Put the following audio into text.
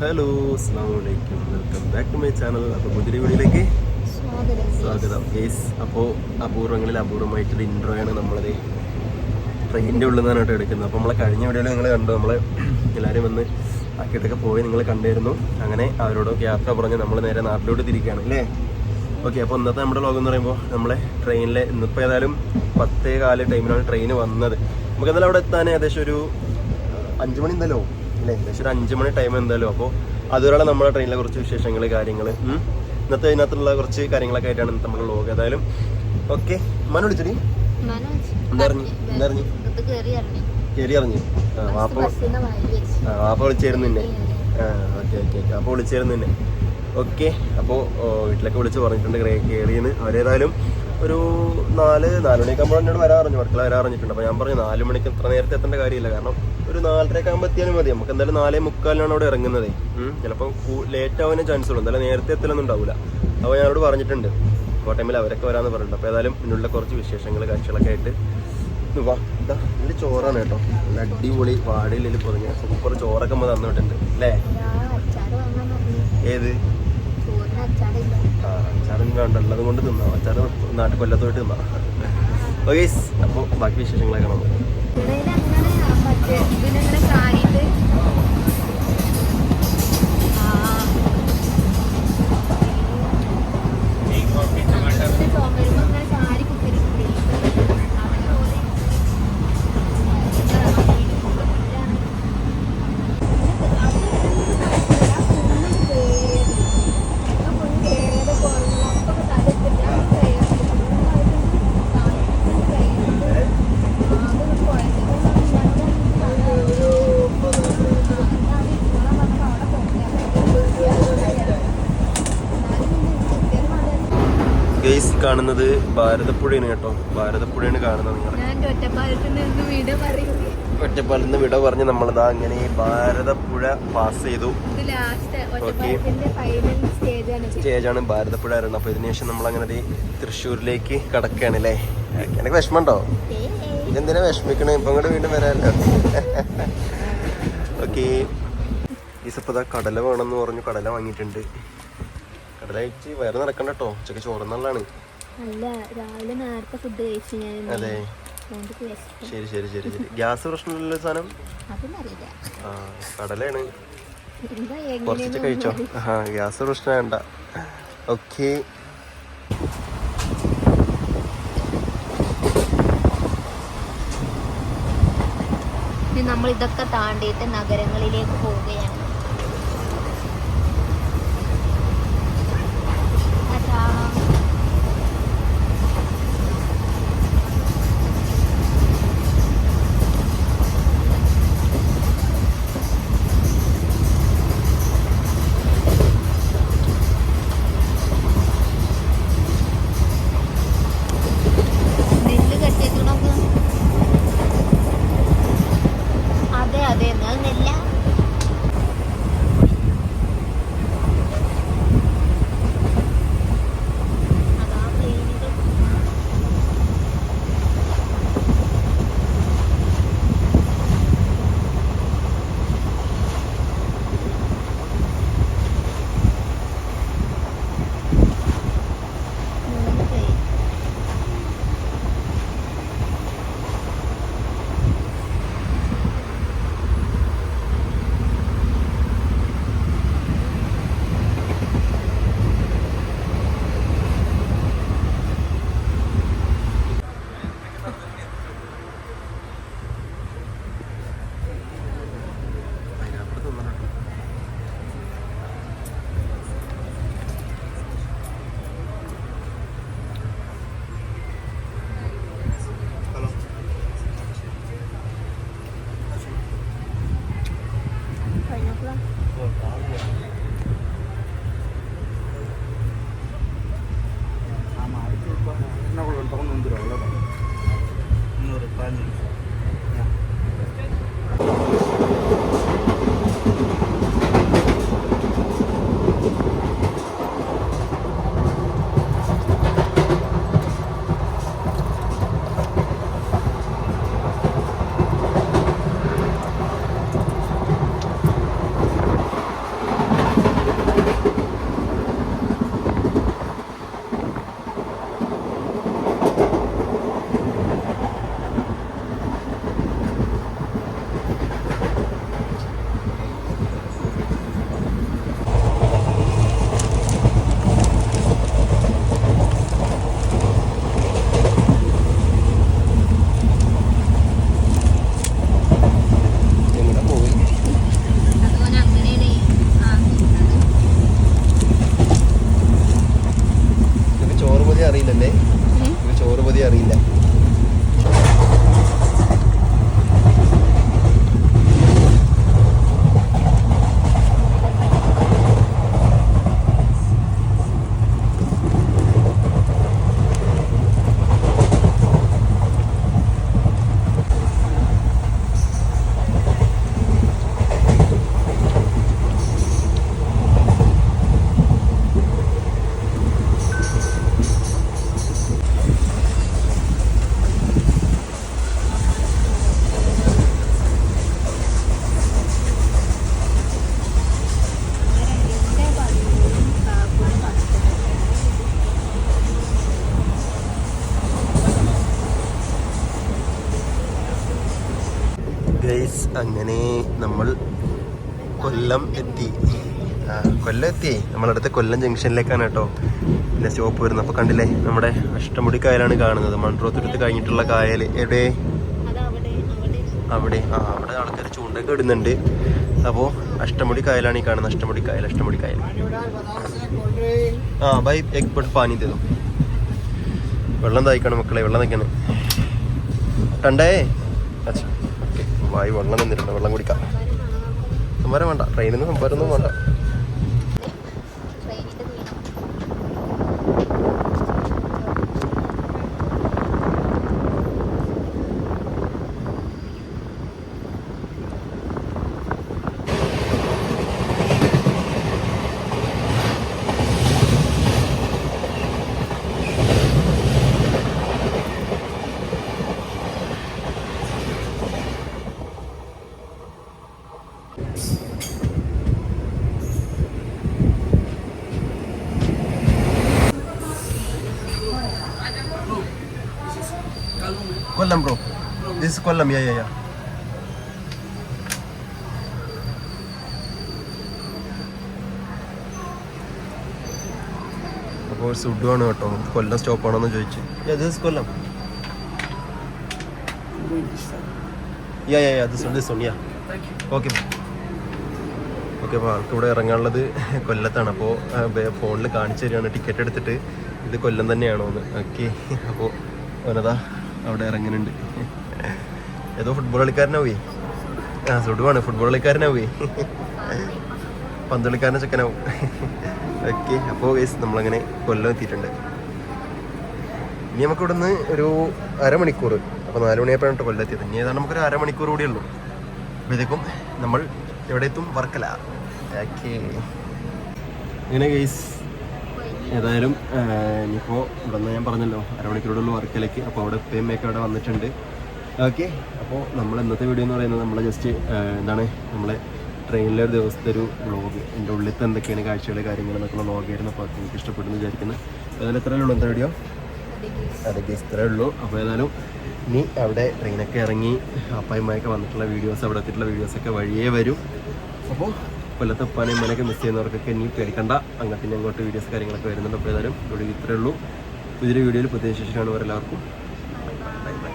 Hello അസ്സാം വലൈക്കും welcome back to my channel. അപ്പോൾ പുതിയ വീഡിയോയിലേക്ക് സ്വാഗതം. ഗേസ് അപ്പോൾ അപൂർവങ്ങളിൽ അപൂർവമായിട്ടൊരു ഇൻട്രോ ആണ് നമ്മളത് ട്രെയിനിന്റെ ഉള്ളിൽ നിന്നാണ് കേട്ടോ എടുക്കുന്നത്. അപ്പോൾ നമ്മളെ കഴിഞ്ഞ വീഡിയോയിൽ നിങ്ങൾ കണ്ടു. നമ്മൾ എല്ലാവരും വന്ന് ആക്കിയിട്ടൊക്കെ പോയി നിങ്ങൾ കണ്ടിരുന്നു. അങ്ങനെ അവരോടൊക്കെ യാത്ര പറഞ്ഞ് നമ്മൾ നേരെ നാട്ടിലോട്ട് തിരിക്കുകയാണ് അല്ലേ? ഓക്കെ അപ്പോൾ ഇന്നത്തെ നമ്മുടെ ലോകം എന്ന് പറയുമ്പോൾ നമ്മളെ ട്രെയിനിലെ ഇന്നിപ്പോൾ ഏതായാലും പത്തേ കാൽ ടൈമിലാണ് ട്രെയിൻ വന്നത്. നമുക്ക് എന്തായാലും അവിടെ എത്താൻ ഏകദേശം ഒരു അഞ്ച് മണി എന്തായാലും. അല്ലേ? ഏകദേശം ഒരു അഞ്ച് മണി ടൈം എന്തായാലും. അപ്പോൾ അതുവരെ നമ്മുടെ ട്രെയിനിലെ കുറച്ച് വിശേഷങ്ങൾ കാര്യങ്ങൾ ഇന്നത്തെ അതിനകത്തുള്ള കുറച്ച് കാര്യങ്ങളൊക്കെ ആയിട്ടാണ് നമ്മൾ ലോക ലോകം ഏതായാലും ഓക്കെ മനു വിളിച്ചടി? എന്തറിഞ്ഞു എന്തറിഞ്ഞു കയറി അറിഞ്ഞു? ആ വാപ്പ ആ വാപ്പ വിളിച്ചായിരുന്നു നിന്നെ. ആ ഓക്കെ ഓക്കെ ഓക്കെ അപ്പോൾ വിളിച്ചായിരുന്നു നിന്നെ. ഓക്കെ അപ്പോൾ വീട്ടിലൊക്കെ വിളിച്ച് പറഞ്ഞിട്ടുണ്ട്. കയറിയെന്ന് അവരേതായാലും ഒരു നാല് നാല് മണിയൊക്കെ ആകുമ്പോൾ എന്നോട് വരാൻ പറഞ്ഞു. വർക്കല വരാൻ അപ്പോൾ ഞാൻ പറഞ്ഞു നാല് മണിക്ക് ഇത്ര നേരത്തെ എത്തേണ്ട കാര്യമില്ല. കാരണം ഒരു നാലരയൊക്കെ ആകുമ്പോൾ എത്തിയാലും മതി. നമുക്ക് എന്തായാലും നാലേ മുക്കാലിനാണ് അവിടെ ഇറങ്ങുന്നത്. ചിലപ്പോൾ ലേറ്റ് ആവാനേ ചാൻസ് ഉള്ളൂ. എന്തായാലും നേരത്തെ എത്തലൊന്നും ഉണ്ടാവില്ല അപ്പോൾ ഞാനോട് പറഞ്ഞിട്ടുണ്ട്. കോട്ടയമിൽ അവരൊക്കെ വരാമെന്ന് പറഞ്ഞിട്ടുണ്ട്. അപ്പോൾ ഏതായാലും ഇതിനുള്ള കുറച്ച് വിശേഷങ്ങൾ കാഴ്ചകളൊക്കെ ആയിട്ട് വാ. ഇതാ ഇതിൽ ചോറാണ് കേട്ടോ. നല്ല അടിപൊളി വാഴയിലിൽ പൊതിഞ്ഞ സൂപ്പർ ചോറൊക്കെ നമ്മൾ തന്നിട്ടുണ്ട് അല്ലേ? ഏത്? അച്ചാറും വേണ്ട ഉള്ളത് കൊണ്ട് തിന്നാം. അച്ചാറ് നാട്ടിൽ കൊല്ലത്തോട്ട് തിന്നാം. ഓക്കെ അപ്പോൾ ബാക്കി വിശേഷങ്ങളൊക്കെ നമുക്ക് കാണുന്നത് ഭാരതപ്പുഴയാണ് കേട്ടോ. ഭാരതപ്പുഴയാണ് കാണുന്നത് നിങ്ങൾ ഞാൻ ഒറ്റപ്പാലത്തിൽ നിന്ന് വീട് പറഞ്ഞ് നമ്മളിതാ അങ്ങനെ ഭാരതപ്പുഴ പാസ് ചെയ്തു. സ്റ്റേജാണ് ഭാരതപ്പുഴ ആയിരുന്നു അപ്പൊ ഇതിനുശേഷം നമ്മൾ അങ്ങനെ തൃശ്ശൂരിലേക്ക് കടക്കുകയാണ് അല്ലേ? എനിക്ക് വിഷമമുണ്ടോ. ഇതെന്തിനാ വിഷമിക്കണേ? ഇപ്പം കൂടെ വീണ്ടും വരാമല്ലോ ഓക്കെ ഈസപ്പതാ കടല വേണമെന്ന് പറഞ്ഞു. കടല വാങ്ങിയിട്ടുണ്ട്. കടല കഴിച്ച് വയറ് നടക്കണ്ട കേട്ടോ. ഉച്ചയ്ക്ക് ചോറുന്നുള്ളതാണ് അല്ല രാവിലെ നേരത്തെ ഫുഡ് കഴിച്ചു ഞാൻ അതെ. ശരി ശരി ശരി ശരി. ഗ്യാസ് പ്രശ്നമില്ല സാധനം? ആ കടലയാണ്. എന്താ കുറച്ചിട്ട് കഴിച്ചോ? ആ ഗ്യാസ് പ്രശ്നം വേണ്ട. ഓക്കെ. നമ്മൾ ഇതൊക്കെ താണ്ടിയിട്ട് നഗരങ്ങളിലേക്ക് പോവുകയാണ്. അതെ അങ്ങനെ നമ്മൾ കൊല്ലം എത്തി. കൊല്ലം എത്തി. നമ്മളടുത്ത കൊല്ലം ജംഗ്ഷനിലേക്കാണ് കേട്ടോ. പിന്നെ സ്റ്റോപ്പ് വരുന്നത്. അപ്പോൾ കണ്ടില്ലേ നമ്മുടെ അഷ്ടമുടി കായലാണ് കാണുന്നത്. മൺട്രോത്തുരുത്ത് കഴിഞ്ഞിട്ടുള്ള കായൽ എവിടെ? അവിടെ. ആ അവിടെ ആൾക്കാർ ചൂണ്ടൊക്കെ ഇടുന്നുണ്ട്. അപ്പോൾ അഷ്ടമുടി കായലാണ് ഈ കാണുന്നത്. അഷ്ടമുടി കായൽ അഷ്ടമുടി കായൽ. ആ ബൈ എഗ് ബട്ട് പാനി തരും വെള്ളം തായിക്കണം മക്കളെ വെള്ളം തയ്ക്കാണ് കണ്ടേ? ഓക്കെ വായി വെള്ളം നിന്നിട്ടുണ്ട് വെള്ളം കുടിക്കാം. സംഭാരം വേണ്ട. ട്രെയിനിൽ നിന്ന് സംഭാരം ഒന്നും വേണ്ട. കൊല്ലം bro this Kollam yeah yeah യാ അപ്പോൾ സുഡുവാണ് കേട്ടോ കൊല്ലം സ്റ്റോപ്പാണെന്ന് ചോദിച്ചു this Kollam yeah yeah yeah this this one yeah okay okay അപ്പോൾ ആൾക്ക് ഇവിടെ ഇറങ്ങാനുള്ളത് കൊല്ലത്താണ്. അപ്പോൾ ഫോണിൽ കാണിച്ചു തരികയാണ്. ടിക്കറ്റ് എടുത്തിട്ട് ഇത് കൊല്ലം തന്നെയാണോ എന്ന്. ഓക്കെ അപ്പോൾ ഓനതാ അവിടെ ഇറങ്ങുന്നുണ്ട്. ഏതോ ഫുട്ബോൾ കളിക്കാരനാവേ ആ സുഡുവാണ്. ഫുട്ബോൾ കളിക്കാരനാവേ പന്ത് കളിക്കാരനെ ചെക്കനാവും. ഓക്കെ അപ്പോൾ ഗൈസ് നമ്മളങ്ങനെ കൊല്ലം എത്തിയിട്ടുണ്ട്. ഇനി നമുക്ക് ഇവിടുന്ന് ഒരു അരമണിക്കൂർ അപ്പോൾ നാല് മണിയായപ്പോഴാണ് കൊല്ലം എത്തിയത്. ഇനി ഏതാണ്ട് നമുക്കൊരു അരമണിക്കൂർ കൂടിയുള്ളൂ അപ്പോഴത്തേക്കും നമ്മൾ എവിടെ എത്തും വർക്കല. ഇങ്ങനെ ഗൈസ് ഏതായാലും ഇനിയിപ്പോൾ ഇവിടെ നിന്ന് ഞാൻ പറഞ്ഞല്ലോ അരമണിക്കൂറുള്ള വർക്കിലേക്ക് അപ്പോൾ അവിടെ ഉപ്പയമ്മയൊക്കെ അവിടെ വന്നിട്ടുണ്ട്. ഓക്കെ അപ്പോൾ നമ്മൾ ഇന്നത്തെ വീഡിയോ എന്ന് പറയുന്നത് നമ്മൾ ജസ്റ്റ് എന്താണ് നമ്മളെ ട്രെയിനിലെ ഒരു ദിവസത്തെ ഒരു വ്ളോഗ് എന്റെ ഉള്ളിലത്തെ എന്തൊക്കെയാണ് കാഴ്ചകൾ കാര്യങ്ങൾ എന്നൊക്കെയുള്ള വ്ളോഗായിരുന്നു അപ്പോൾ നിങ്ങൾക്ക് ഇഷ്ടപ്പെടുന്നു വിചാരിക്കുന്നു. ഏതായാലും ഇത്രയേ ഉള്ളൂ എന്താ വീഡിയോ അതൊക്കെ ഇത്രയേ ഉള്ളൂ. അപ്പോൾ ഏതായാലും ഇനി അവിടെ ട്രെയിനൊക്കെ ഇറങ്ങി അപ്പായ്മയൊക്കെ വന്നിട്ടുള്ള വീഡിയോസ് അവിടെ എത്തിയിട്ടുള്ള വീഡിയോസൊക്കെ വഴിയേ വരും. അപ്പോൾ കൊല്ലത്തെ ഉപ്പാനെ മനൊക്കെ മിസ് ചെയ്യുന്നവർക്കൊക്കെ ഇനി പേടിക്കണ്ട. അങ്ങോട്ട് അങ്ങോട്ട് വീഡിയോസ് കാര്യങ്ങളൊക്കെ വരുന്നുണ്ട് അപ്പോൾ ഏതായാലും ഇവിടെ ഇത്രയേ ഉള്ളൂ. പുതിയൊരു വീഡിയോയിൽ പുതിയ എല്ലാവർക്കും ബൈ ബൈ